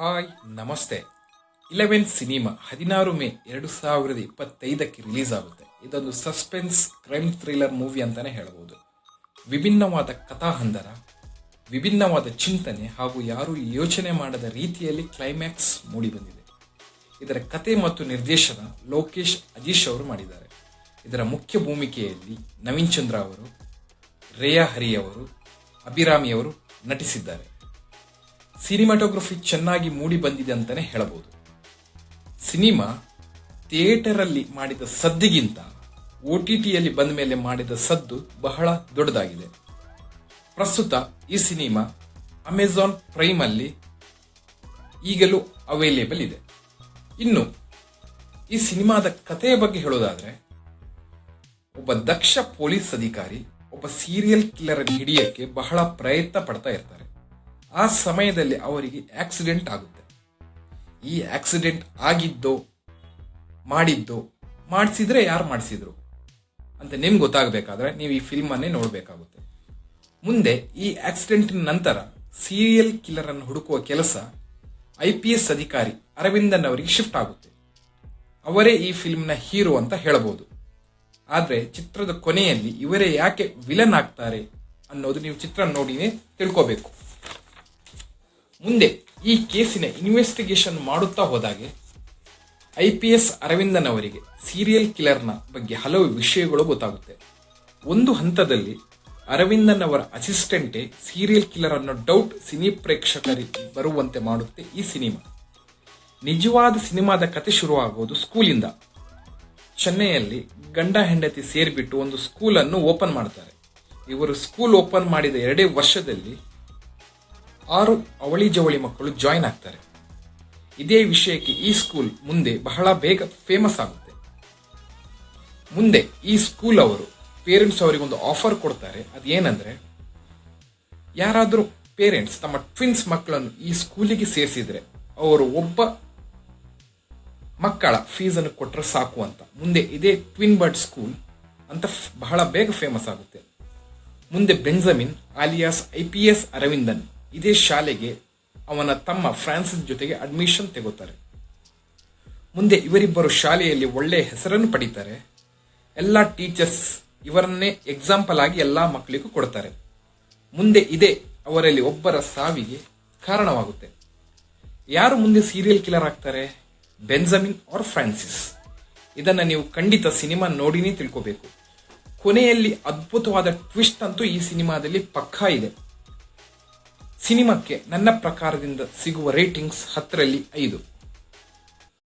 Hi, ನಮಸ್ತೆ. Eleven cinema ಹದಿನಾರು ಮೇ ಎರಡು ಸಾವಿರದ ಇಪ್ಪತ್ತೈದಕ್ಕೆ ರಿಲೀಸ್ ಆಗುತ್ತೆ. ಇದೊಂದು ಸಸ್ಪೆನ್ಸ್, ಕ್ರೈಮ್ ಥ್ರಿಲ್ಲರ್ ಮೂವಿ ಅಂತಾನೆ ಹೇಳಬಹುದು ವಿಭಿನ್ನವಾದ ಕಥಾಹಂದರ, ವಿಭಿನ್ನವಾದ ಚಿಂತನೆ ಹಾಗೂ ಯಾರು ಯೋಚನೆ ಮಾಡದ ರೀತಿಯಲ್ಲಿ ಕ್ಲೈಮ್ಯಾಕ್ಸ್ ಮೂಡಿಬಂದಿದೆ ಇದರ ಕತೆ ಮತ್ತು ನಿರ್ದೇಶನ ಲೋಕೇಶ್ ಅಜೀಶ್ ಅವರು ಮಾಡಿದ್ದಾರೆ. ಇದರ ಮುಖ್ಯ ಭೂಮಿಕೆಯಲ್ಲಿ ನವೀನ್ ಚಂದ್ರ ಅವರು, ರೇಯಾ ಹರಿ ಅವರು, ಅಭಿರಾಮಿ ಅವರು ನಟಿಸಿದ್ದಾರೆ. ಸಿನಿಮಾಟೋಗ್ರಫಿ ಚೆನ್ನಾಗಿ ಮೂಡಿ ಬಂದಿದೆ ಅಂತಾನೆ ಹೇಳಬಹುದು. ಸಿನಿಮಾ ಥಿಯೇಟರ್ ಅಲ್ಲಿ ಮಾಡಿದ ಸದ್ದಿಗಿಂತ ಒ ಟಿ ಟಿಯಲ್ಲಿ ಬಂದ ಮೇಲೆ ಮಾಡಿದ ಸದ್ದು ಬಹಳ ದೊಡ್ಡದಾಗಿದೆ. ಪ್ರಸ್ತುತ ಈ ಸಿನಿಮಾ ಅಮೆಜಾನ್ ಪ್ರೈಮ್ ಅಲ್ಲಿ ಈಗಲೂ ಅವೈಲೇಬಲ್ ಇದೆ. ಇನ್ನು ಈ ಸಿನಿಮಾದ ಕಥೆಯ ಬಗ್ಗೆ ಹೇಳೋದಾದ್ರೆ, ಒಬ್ಬ ದಕ್ಷ ಪೊಲೀಸ್ ಅಧಿಕಾರಿ ಒಬ್ಬ ಸೀರಿಯಲ್ ಕಿಲ್ಲರ್ ಹಿಡಿಯಕ್ಕೆ ಬಹಳ ಪ್ರಯತ್ನ ಪಡ್ತಾ ಇರ್ತಾರೆ. ಆ ಸಮಯದಲ್ಲಿ ಅವರಿಗೆ ಆಕ್ಸಿಡೆಂಟ್ ಆಗುತ್ತೆ. ಈ ಆಕ್ಸಿಡೆಂಟ್ ಆಗಿದ್ದೋ, ಮಾಡಿದ್ದೋ, ಮಾಡಿಸಿದ್ರೆ ಯಾರು ಮಾಡಿಸಿದ್ರು? ಅಂತ ನಿಮ್ಗೆ ಗೊತ್ತಾಗಬೇಕಾದ್ರೆ ನೀವು ಈ ಫಿಲ್ಮನ್ನೇ ನೋಡಬೇಕಾಗುತ್ತೆ. ಮುಂದೆ ಈ ಆಕ್ಸಿಡೆಂಟ್ ನಂತರ ಸೀರಿಯಲ್ ಕಿಲ್ಲರ್ ಅನ್ನು ಹುಡುಕುವ ಕೆಲಸ ಐ ಪಿ ಎಸ್ ಅಧಿಕಾರಿ ಅರವಿಂದನ್ ಅವರಿಗೆ ಶಿಫ್ಟ್ ಆಗುತ್ತೆ. ಅವರೇ ಈ ಫಿಲ್ಮ್ನ ಹೀರೋ ಅಂತ ಹೇಳಬಹುದು ಆದರೆ ಚಿತ್ರದ ಕೊನೆಯಲ್ಲಿ ಇವರೇ ಯಾಕೆ ವಿಲನ್ ಆಗ್ತಾರೆ ಅನ್ನೋದು ನೀವು ಚಿತ್ರ ನೋಡಿನೇ ತಿಳ್ಕೋಬೇಕು. ಮುಂದೆ ಈ ಕೇಸಿನ ಇನ್ವೆಸ್ಟಿಗೇಷನ್ ಮಾಡುತ್ತಾ ಹೋದಾಗೆ ಐ ಪಿ ಎಸ್ ಅರವಿಂದನ್ ಅವರಿಗೆ ಸೀರಿಯಲ್ ಕಿಲ್ಲರ್ನ ಬಗ್ಗೆ ಹಲವು ವಿಷಯಗಳು ಗೊತ್ತಾಗುತ್ತೆ. ಒಂದು ಹಂತದಲ್ಲಿ ಅರವಿಂದನ್ ಅವರ ಅಸಿಸ್ಟೆಂಟೇ ಸೀರಿಯಲ್ ಕಿಲ್ಲರ್ ಅನ್ನೋ ಡೌಟ್ ಸಿನಿ ಪ್ರೇಕ್ಷಕರಿಗೆ ಬರುವಂತೆ ಮಾಡುತ್ತೆ ಈ ಸಿನಿಮಾ. ನಿಜವಾದ ಸಿನಿಮಾದ ಕತೆ ಶುರುವಾಗುವುದು ಸ್ಕೂಲಿಂದ. ಚೆನ್ನೈಯಲ್ಲಿ ಗಂಡ ಹೆಂಡತಿ ಸೇರಿಬಿಟ್ಟು ಒಂದು ಸ್ಕೂಲ್ ಅನ್ನು ಓಪನ್ ಮಾಡ್ತಾರೆ. ಇವರು ಸ್ಕೂಲ್ ಓಪನ್ ಮಾಡಿದ ಎರಡೇ ವರ್ಷದಲ್ಲಿ ಆರು ಅವಳಿ ಜವಳಿ ಮಕ್ಕಳು ಜಾಯಿನ್ ಆಗ್ತಾರೆ. ಇದೇ ವಿಷಯಕ್ಕೆ ಈ ಸ್ಕೂಲ್ ಮುಂದೆ ಬಹಳ ಬೇಗ ಫೇಮಸ್ ಆಗುತ್ತೆ. ಮುಂದೆ ಈ ಸ್ಕೂಲ್ ಅವರು ಪೇರೆಂಟ್ಸ್ ಅವರಿಗೆ ಒಂದು ಆಫರ್ ಕೊಡ್ತಾರೆ. ಅದೇನಂದ್ರೆ, ಯಾರಾದರೂ ಪೇರೆಂಟ್ಸ್ ತಮ್ಮ ಟ್ವಿನ್ಸ್ ಮಕ್ಕಳನ್ನು ಈ ಸ್ಕೂಲಿಗೆ ಸೇರಿಸಿದ್ರೆ ಅವರು ಒಬ್ಬ ಮಕ್ಕಳ ಫೀಸ್ ಅನ್ನು ಕೊಟ್ಟರೆ ಸಾಕು ಅಂತ. ಮುಂದೆ ಇದೇ ಟ್ವಿನ್ ಬರ್ಡ್ ಸ್ಕೂಲ್ ಅಂತ ಬಹಳ ಬೇಗ ಫೇಮಸ್ ಆಗುತ್ತೆ. ಮುಂದೆ Benjamin alias I P S, Aravindan. ಇದೇ ಶಾಲೆಗೆ ಅವನ ತಮ್ಮ ಫ್ರಾನ್ಸಿಸ್ ಜೊತೆಗೆ ಅಡ್ಮಿಷನ್ ತೆಗೋತಾರೆ. ಮುಂದೆ ಇವರಿಬ್ಬರು ಶಾಲೆಯಲ್ಲಿ ಒಳ್ಳೆಯ ಹೆಸರನ್ನು ಪಡೀತಾರೆ. ಎಲ್ಲ ಟೀಚರ್ಸ್ ಇವರನ್ನೇ ಎಕ್ಸಾಂಪಲ್ ಆಗಿ ಎಲ್ಲ ಮಕ್ಕಳಿಗೂ ಕೊಡ್ತಾರೆ. ಮುಂದೆ ಇದೇ ಅವರಲ್ಲಿ ಒಬ್ಬರ ಸಾವಿಗೆ ಕಾರಣವಾಗುತ್ತೆ. ಯಾರು ಮುಂದೆ ಸೀರಿಯಲ್ ಕಿಲ್ಲರ್ ಆಗ್ತಾರೆ? Benjamin or Francis? ಇದನ್ನು ನೀವು ಖಂಡಿತ ಸಿನಿಮಾ ನೋಡಿನೇ ತಿಳ್ಕೋಬೇಕು. ಕೊನೆಯಲ್ಲಿ ಅದ್ಭುತವಾದ ಟ್ವಿಸ್ಟ್ ಅಂತೂ ಈ ಸಿನಿಮಾದಲ್ಲಿ ಪಕ್ಕಾ ಇದೆ. ಸಿನಿಮಾಕ್ಕೆ ನನ್ನ ಪ್ರಕಾರದಿಂದ ಸಿಗುವ ರೇಟಿಂಗ್ಸ್ ಹತ್ತರಲ್ಲಿ ಐದು.